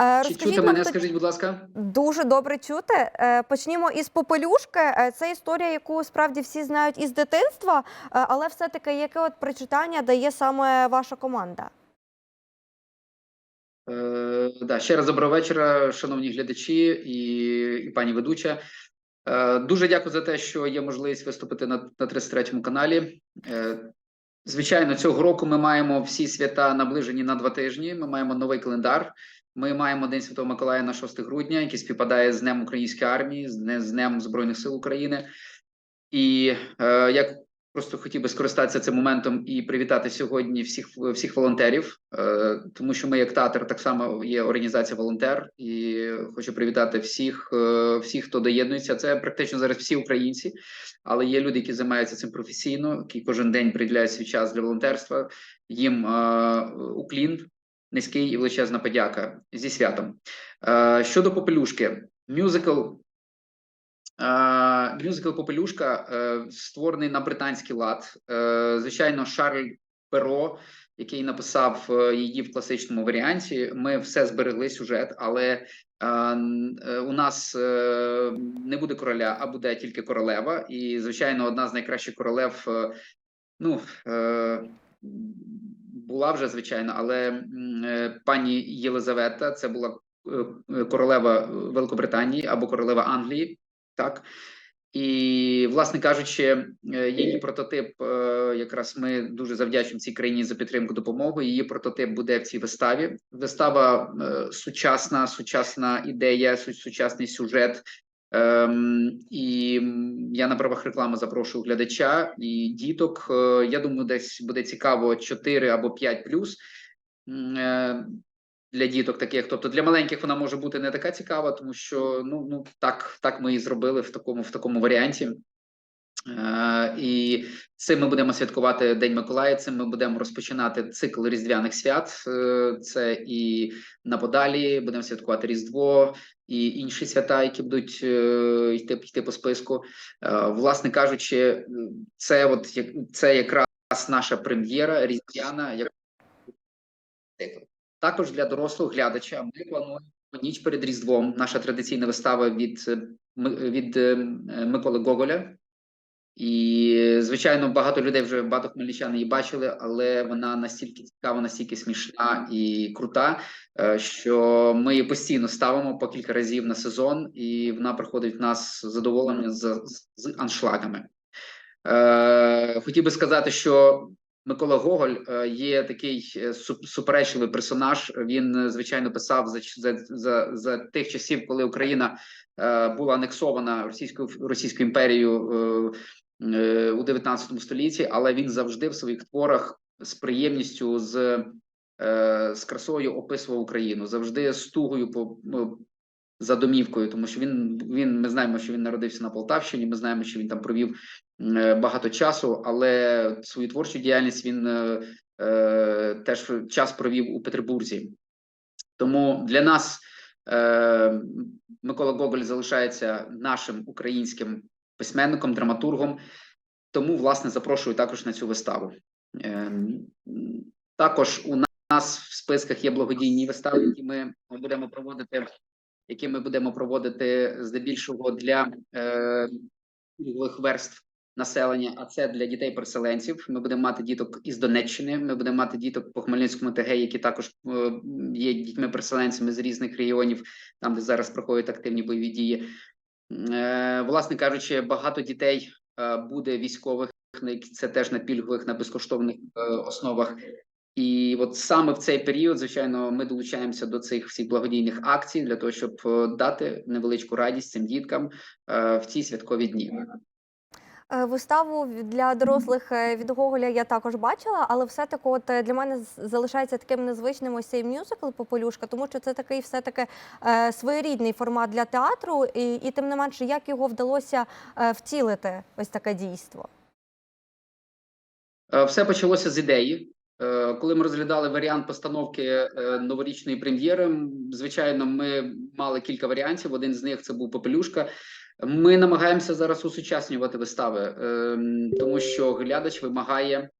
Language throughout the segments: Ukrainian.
Е, Чи Розкажіть чути мене? Скажіть, будь ласка. Дуже добре чути. Е, Почнімо із попелюшки. Е, Це історія, яку справді всі знають із дитинства, але все-таки яке от прочитання дає саме ваша команда? Е, да, ще раз доброго вечора, шановні глядачі і, і пані ведуча. Е, дуже дякую за те, що є можливість виступити на, на 33-му каналі. Е, звичайно, цього року ми маємо всі свята наближені на два тижні. Ми маємо новий календар. Ми маємо День Святого Миколая на 6 грудня, який співпадає з Днем Української армії, з Днем, Збройних сил України. І е, як просто хотів би скористатися цим моментом і привітати сьогодні всіх всіх волонтерів, е, тому що ми, як театр, так само є організація волонтер, і хочу привітати всіх, е, всіх, хто доєднується. Це практично зараз всі українці, але є люди, які займаються цим професійно, які кожен день приділяють свій час для волонтерства. Їм е, уклін, низький і величезна подяка зі святом. Е, щодо попелюшки, мюзикл. Е, Мюзикл Попелюшка е, створений на британський лад. Звичайно, Шарль Перо, який написав її в класичному варіанті. Ми все зберегли сюжет, але у нас не буде короля, а буде тільки королева. І, звичайно, одна з найкращих королев. Ну була вже звичайно, але е, пані Єлизавета це була е, е, королева Великобританії або королева Англії. Так і, власне кажучи, її прототип, якраз ми дуже завдячуємо цій країні за підтримку допомогу. Її прототип буде в цій виставі. Вистава сучасна, сучасна ідея, сучасний сюжет. Ем, і я на правах реклами запрошую глядача і діток. Е, я думаю, десь буде цікаво 4 або 5 плюс. Е, для діток таких. Тобто для маленьких вона може бути не така цікава, тому що ну, ну так, так ми і зробили в такому, в такому варіанті. Е, і цим ми будемо святкувати День Миколая. Цим ми будемо розпочинати цикл різдвяних свят. Е, Це і на подалі будемо святкувати Різдво і інші свята, які будуть е, йти, йти по списку. Власне кажучи, це от це якраз наша прем'єра різдвяна. як- Також для дорослого глядача ми плануємо ніч перед Різдвом. Наша традиційна вистава від, від Миколи Гоголя. І, звичайно, багато людей вже багато хмельничан її бачили, але вона настільки цікава, настільки смішна і крута, е, що ми її постійно ставимо по кілька разів на сезон, і вона приходить в нас з задоволенням з, з аншлагами. Е, хотів би сказати, що Микола Гоголь е, є такий е, су- суперечливий персонаж. Він, звичайно, писав за, за, за, тих часів, коли Україна була анексована Російською Російською імперією у 19 столітті, але він завжди в своїх творах з приємністю, з, е, з красою описував Україну, завжди з тугою по ну, за домівкою, тому що він він ми знаємо, що він народився на Полтавщині. Ми знаємо, що він там провів е, багато часу, але свою творчу діяльність він е, е, теж час провів у Петербурзі. Тому для нас е, Микола Гоголь залишається нашим українським письменником, драматургом. Тому, власне, запрошую також на цю виставу. Е, також у нас в списках є благодійні вистави, які ми будемо проводити, які ми будемо проводити здебільшого для пільгових верств населення, а це для дітей-переселенців. Ми будемо мати діток із Донеччини. Ми будемо мати діток по Хмельницькому ТГ, які також е, є дітьми-переселенцями з різних регіонів, там де зараз проходять активні бойові дії. Е, власне кажучи, багато дітей е, буде військових, це теж на пільгових, на безкоштовних е, основах. І от саме в цей період, звичайно, ми долучаємося до цих всіх благодійних акцій для того, щоб дати невеличку радість цим діткам в ці святкові дні. Е, Виставу для дорослих е, від Гоголя я також бачила, але все-таки от е, для мене залишається таким незвичним ось цей мюзикл Попелюшка, тому що це такий все-таки е, своєрідний формат для театру, і, і тим не менше, як його вдалося е, втілити, ось таке дійство. Все почалося з ідеї. Коли ми розглядали варіант постановки новорічної прем'єри, звичайно, ми мали кілька варіантів. Один з них це був Попелюшка. Ми намагаємося зараз усучаснювати вистави, ем, тому що глядач вимагає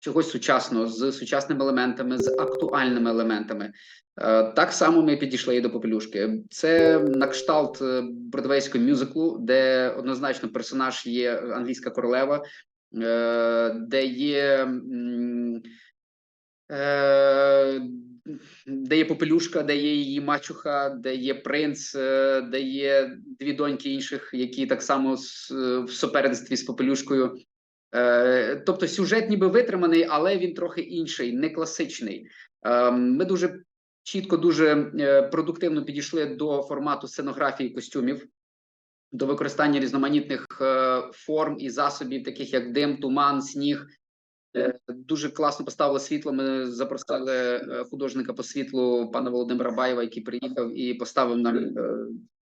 чогось сучасного з сучасними елементами, з актуальними елементами. Е, Так само ми підійшли і до попелюшки. Це на кшталт е, бродвейського мюзиклу, де однозначно персонаж є англійська королева, е, де є. Де є попелюшка, де є її мачуха, де є принц, е, де є дві доньки інших, які так само е, в суперництві з попелюшкою. Е, Тобто сюжет ніби витриманий, але він трохи інший, не класичний. Е, Ми дуже чітко, дуже продуктивно підійшли до формату сценографії костюмів, до використання різноманітних форм і засобів, таких як дим, туман, сніг. Е, Дуже класно поставили світло. Ми запросили е, художника по світлу пана Володимира Баєва, який приїхав і поставив нам е,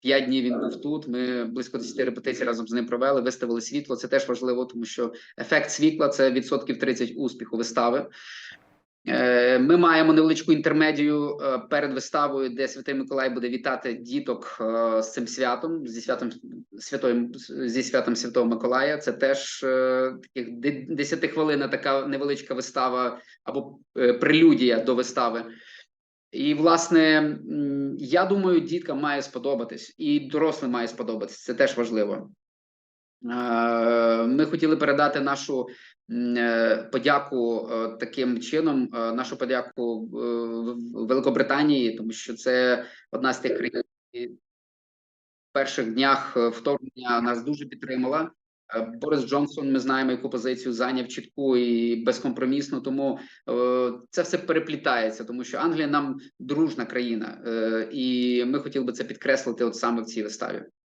п'ять днів. Він був тут. Ми близько 10 репетицій разом з ним провели, виставили світло. Це теж важливо, тому що ефект світла це відсотків 30 успіху вистави. Е, Ми маємо невеличку інтермедію е, перед виставою, де Святий Миколай буде вітати діток е, з цим святом, зі святом святою зі святом Святого Миколая. Це теж таких 10 хвилина така невеличка вистава або прелюдія до вистави. І, власне, я думаю, діткам має сподобатись, і дорослим має сподобатись. Це теж важливо. Е, Ми хотіли передати нашу е, подяку е, таким чином, нашу подяку Великобританії, тому що це одна з тих країн, які в перших днях вторгнення нас дуже підтримала. Борис Джонсон, ми знаємо, яку позицію зайняв чітку і безкомпромісну. Тому це все переплітається, тому що Англія нам дружна країна, і ми хотіли би це підкреслити от саме в цій виставі.